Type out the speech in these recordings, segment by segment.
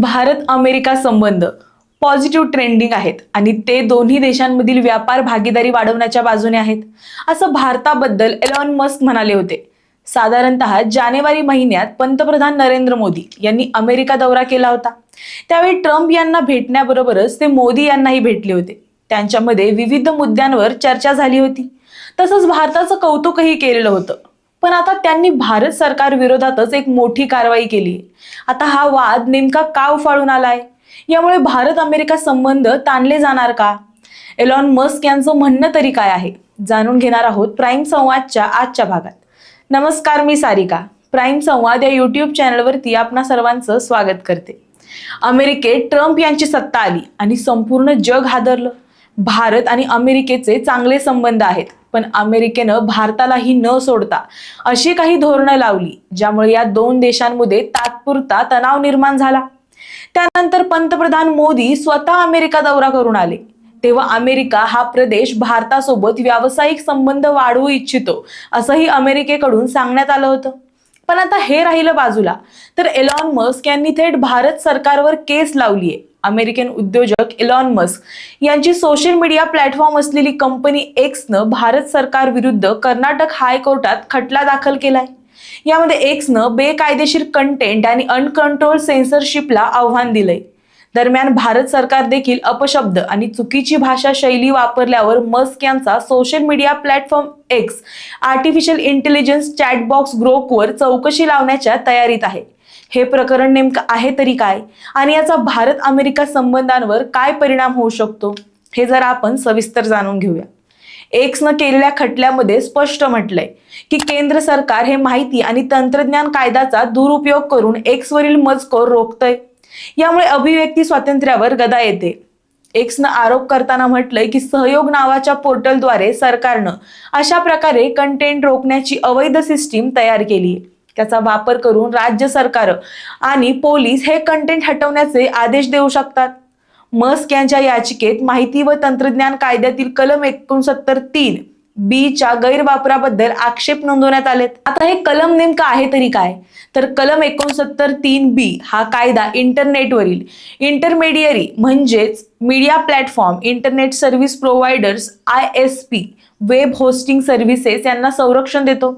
Bharat America संबंध. Positive trending आहेत. आणि ते दोन्ही देशांमधील व्यापार भागीदारी वाढवण्याच्या बाजूने आहेत. असं भारताबद्दल एलॉन मस्क म्हणाले होते. साधारणतः जानेवारी महिन्यात पंतप्रधान नरेंद्र मोदी यांनी अमेरिका दौरा केला होता. त्यावेळी ट्रम्प यांना भेटण्याबरोबरच ते मोदी यांनाही भेटले होते. त्यांच्यामध्ये विविध मुद्द्यांवर चर्चा झाली होती. तसंच भारताचं कौतुकही केलेलं होतं. पण आता त्यांनी भारत सरकार विरोधातच एक मोठी कारवाई केली. आता हा वाद नेमका का उफाळून आलाय? यामुळे भारत अमेरिका संबंध ताणले जाणार का? एलॉन मस्क यांचं म्हणणं तरी काय आहे? जाणून घेणार आहोत प्राईम संवादच्या आजच्या भागात. नमस्कार मी सारिका. प्राईम संवाद या युट्यूब चॅनलवरती आपणा सर्वांचं स्वागत करते. अमेरिकेत ट्रम्प यांची सत्ता आली आणि संपूर्ण जग हादरलं. भारत आणि अमेरिकेचे चांगले संबंध आहेत. पण अमेरिकेनं भारतालाही न सोडता अशी काही धोरणं लावली ज्यामुळे या दोन देशांमध्ये तात्पुरता तणाव निर्माण झाला. त्यानंतर पंतप्रधान मोदी स्वतः अमेरिका दौरा करून आले. तेव्हा अमेरिका हा प्रदेश भारतासोबत व्यावसायिक संबंध वाढवू इच्छितो असंही अमेरिकेकडून सांगण्यात आलं होतं. पण आता हे राहिलं बाजूला. तर एलॉन मस्क यांनी थेट भारत सरकारवर केस लावली आहे अमेरिकन उद्योजक एलॉन मस्क यांची सोशल मीडिया प्लॅटफॉर्म असलेली कंपनी एक्सनं भारत सरकार विरुद्ध कर्नाटक हायकोर्टात खटला दाखल केलाय. यामध्ये एक्सनं बेकायदेशीर कंटेंट आणि अनकंट्रोल सेन्सरशिपला आव्हान दिलंय. दरम्यान भारत सरकार देखील अपशब्द आणि चुकीची भाषा शैली वापरल्यावर मस्क यांचा social media platform X artificial intelligence chatbox ग्रोकवर चौकशी लावण्याच्या तयारीत आहे. हे प्रकरण नेमकं आहे तरी काय? आणि याचा भारत अमेरिका संबंधांवर काय परिणाम होऊ शकतो? हे जर आपण सविस्तर जाणून घेऊया. एक्सनं केलेल्या खटल्यामध्ये स्पष्ट म्हटलंय की केंद्र सरकार हे माहिती आणि तंत्रज्ञान कायद्याचा दुरुपयोग करून एक्सवरील मजकोर रोखतय. यामुळे अभिव्यक्ती स्वातंत्र्यावर गदा येते. एक्सनं आरोप करताना म्हटलंय की सहयोग नावाच्या पोर्टलद्वारे सरकारनं अशा प्रकारे कंटेंट रोखण्याची अवैध सिस्टीम तयार केली आहे त्याचा वापर करून राज्य सरकार आणि पोलीस हे कंटेंट हटवण्याचे आदेश देऊ शकतात. मस्क यांच्या याचिकेत माहिती व तंत्रज्ञान कायद्यातील कलम एकोणसत्तर तीन बी च्या गैरवापराबद्दल आक्षेप नोंदवण्यात आलेत. आता हे कलम नेमकं आहे तरी काय? तर कलम एकोणसत्तर तीन बी हा कायदा इंटरनेटवरील इंटरमेडियरी म्हणजेच media platform internet service providers I S P web hosting services यांना संरक्षण देतो.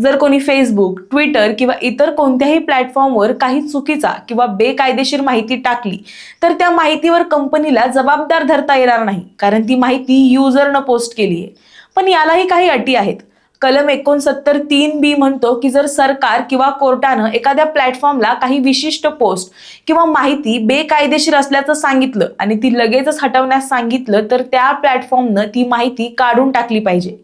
जर कोणी फेसबुक ट्विटर किंवा इतर कोणत्याही प्लॅटफॉर्मवर काही चुकीचा किंवा बेकायदेशीर माहिती टाकली तर त्या माहितीवर कंपनीला जबाबदार धरता येणार नाही कारण ती माहिती युजरनं पोस्ट केली आहे पण यालाही काही अटी आहेत. कलम एकोणसत्तर तीन बी म्हणतो की जर सरकार किंवा कोर्टानं एखाद्या प्लॅटफॉर्मला काही विशिष्ट पोस्ट किंवा माहिती बेकायदेशीर असल्याचं सांगितलं आणि ती लगेचच हटवण्यास सांगितलं तर त्या प्लॅटफॉर्मनं ती माहिती काढून टाकली पाहिजे.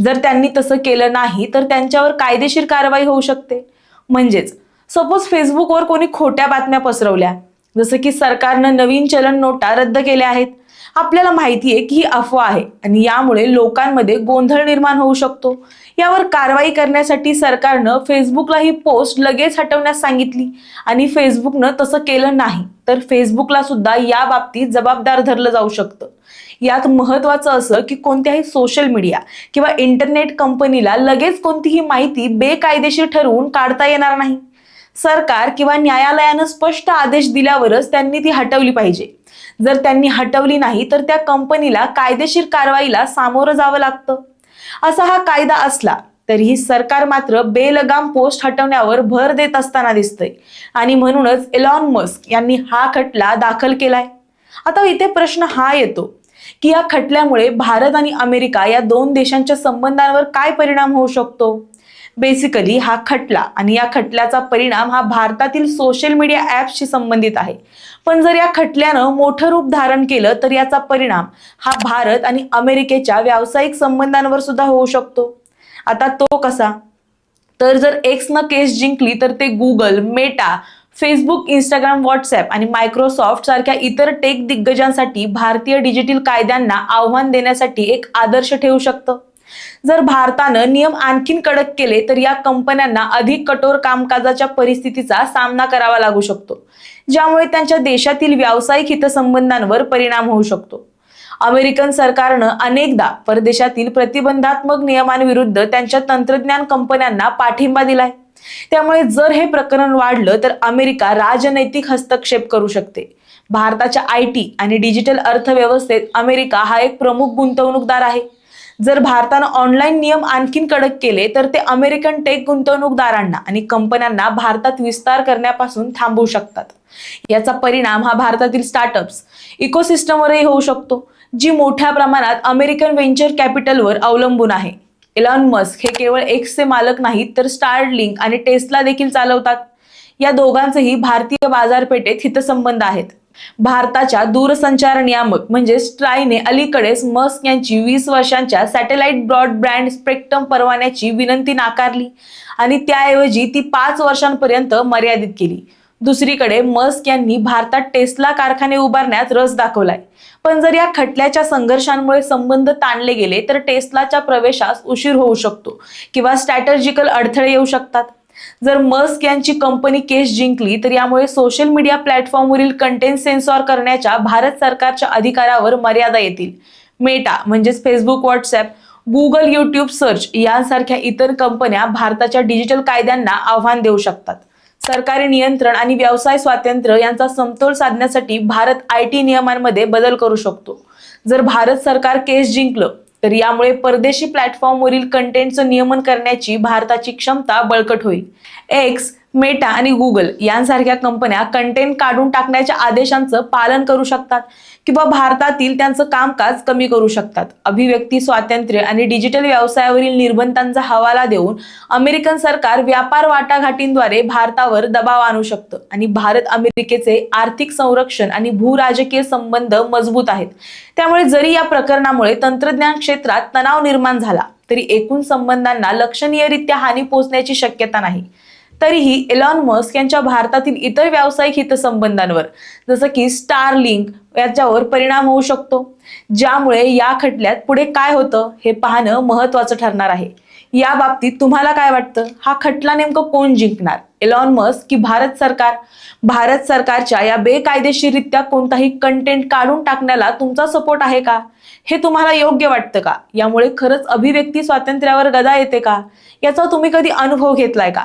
जर त्यांनी तसं केलं नाही तर त्यांच्यावर कायदेशीर कारवाई होऊ शकते. म्हणजेच सपोज फेसबुकवर कोणी खोट्या बातम्या पसरवल्या. जसं की सरकारनं नवीन चलन नोटा रद्द केल्या आहेत. आपल्याला माहिती आहे की ही अफवा आहे आणि यामुळे लोकांमध्ये गोंधळ निर्माण होऊ शकतो. यावर कारवाई करण्यासाठी सरकारनं फेसबुकला ही पोस्ट लगेच हटवण्यास सांगितली आणि फेसबुकनं तसं केलं नाही. तर फेसबुकला सुद्धा या बाबतीत जबाबदार धरलं जाऊ शकतं. यात महत्वाचं असं की कोणत्याही सोशल मीडिया किंवा इंटरनेट कंपनीला लगेच कोणतीही माहिती बेकायदेशीर ठरवून काढता येणार नाही. सरकार किंवा न्यायालयानं स्पष्ट आदेश दिल्यावरच त्यांनी ती हटवली पाहिजे. जर त्यांनी हटवली नाही तर त्या कंपनीला कायदेशीर कारवाईला सामोरं जावं लागतं. असा हा कायदा असला तरीही सरकार मात्र बेलगाम पोस्ट हटवण्यावर भर देत असताना दिसतंय. आणि म्हणूनच एलॉन मस्क यांनी हा खटला दाखल केलाय. आता इथे प्रश्न हा येतो की या खटल्यामुळे भारत आणि अमेरिका या दोन देशांच्या संबंधांवर काय परिणाम होऊ शकतो? बेसिकली हा खटला आणि या खटल्याचा परिणाम हा भारतातील सोशल मीडिया ॲप्सशी संबंधित आहे. पण जर या खटल्यानं मोठं रूप धारण केलं तर याचा परिणाम हा भारत आणि अमेरिकेच्या व्यावसायिक संबंधांवर सुद्धा होऊ शकतो. आता तो कसा? तर जर एक्सनं केस जिंकली तर ते Google Meta Facebook Instagram WhatsApp आणि मायक्रोसॉफ्ट सारख्या इतर टेक दिग्गजांसाठी भारतीय डिजिटल कायद्यांना आव्हान देण्यासाठी एक आदर्श ठेवू शकतं. जर भारतानं नियम आणखीन कडक केले तर या कंपन्यांना अधिक कठोर कामकाजाच्या परिस्थितीचा सामना करावा लागू शकतो ज्यामुळे त्यांच्या देशातील व्यावसायिक हितसंबंधांवर परिणाम होऊ शकतो. अमेरिकन सरकारनं अनेकदा परदेशातील प्रतिबंधात्मक नियमांविरुद्ध त्यांच्या तंत्रज्ञान कंपन्यांना पाठिंबा दिलाय. त्यामुळे जर हे प्रकरण वाढलं तर अमेरिका राजनैतिक हस्तक्षेप करू शकते. भारताच्या आय टी आणि डिजिटल अर्थव्यवस्थेत अमेरिका हा एक प्रमुख गुंतवणूकदार आहे. जर भारतानं ऑनलाईन नियम आणखीन कडक केले तर ते अमेरिकन टेक गुंतवणूकदारांना आणि कंपन्यांना भारतात विस्तार करण्यापासून थांबवू शकतात. याचा परिणाम हा भारतातील स्टार्टअप्स इकोसिस्टमवरही होऊ शकतो जी मोठ्या प्रमाणात अमेरिकन व्हेंचर कॅपिटलवर अवलंबून आहे. इलॉन मस्क हे केवळ एक्सचे मालक नाहीत तर स्टारलिंक आणि टेस्ला देखील चालवतात. या दोघांचेही भारतीय बाजारपेठेत हितसंबंध आहेत. भारताच्या दूरसंचार नियामक म्हणजे स्ट्रायने अलीकडेच मस्क यांची वीस वर्षांच्या सॅटेलाइट ब्रॉडबँड स्पेक्ट्रम परवान्याची विनंती नाकारली आणि त्याऐवजी ती पाच वर्षांपर्यंत मर्यादित केली. दुसरीकडे मस्क यांनी भारतात टेस्ला कारखाने उभारण्यात रस दाखवलाय. पण जर या खटल्याच्या संघर्षांमुळे संबंध ताणले गेले तर टेस्लाच्या प्रवेशास उशीर होऊ शकतो किंवा स्ट्रॅटर्जिकल अडथळे येऊ शकतात. जर मस्क यांची कंपनी केस जिंकली तर यामुळे सोशल मीडिया प्लॅटफॉर्मवरील कंटेंट सेन्सॉर करण्याच्या भारत सरकारच्या अधिकारावर मर्यादा येतील. मेटा म्हणजेच Facebook WhatsApp Google YouTube search यांसारख्या इतर कंपन्या भारताच्या डिजिटल कायद्यांना आव्हान देऊ शकतात. सरकारी नियंत्रण आणि व्यवसाय स्वातंत्र्य यांचा समतोल साधण्यासाठी भारत आय टी नियमांमध्ये बदल करू शकतो. जर भारत सरकार केस जिंकलं तर यामुळे परदेशी प्लॅटफॉर्मवरील कंटेंटचं नियमन करण्याची भारताची क्षमता बळकट होईल. एक्स मेटा आणि गुगल यांसारख्या कंपन्या कंटेंट काढून टाकण्याच्या आदेशांचं पालन करू शकतात किंवा भारतातील त्यांचं कामकाज कमी करू शकतात. अभिव्यक्ती स्वातंत्र्य आणि डिजिटल व्यवसायावरील निर्बंधांचा हवाला देऊन अमेरिकन सरकार व्यापार वाटाघाटींद्वारे भारतावर दबाव आणू शकतं आणि भारत अमेरिकेचे आर्थिक संरक्षण आणि भूराजकीय संबंध मजबूत आहेत. त्यामुळे जरी या प्रकरणामुळे तंत्रज्ञान क्षेत्रात तणाव निर्माण झाला तरी एकूण संबंधांना लक्षणीयरित्या हानी पोहोचण्याची शक्यता नाही. तरीही एलॉन मस्क यांच्या भारतातील इतर व्यावसायिक हितसंबंधांवर जसं की स्टार लिंक याच्यावर परिणाम होऊ शकतो. ज्यामुळे या खटल्यात पुढे काय होतं हे पाहणं महत्वाचं ठरणार आहे. या बाबतीत तुम्हाला काय वाटतं? हा खटला नेमकं कोण जिंकणार? एलॉन मस्क की भारत सरकार? भारत सरकारच्या या बेकायदेशीररित्या कोणताही कंटेंट काढून टाकण्याला तुमचा सपोर्ट आहे का? हे तुम्हाला योग्य वाटतं का? यामुळे खरंच अभिव्यक्ती स्वातंत्र्यावर गदा येते का? याचा तुम्ही कधी अनुभव घेतलाय का?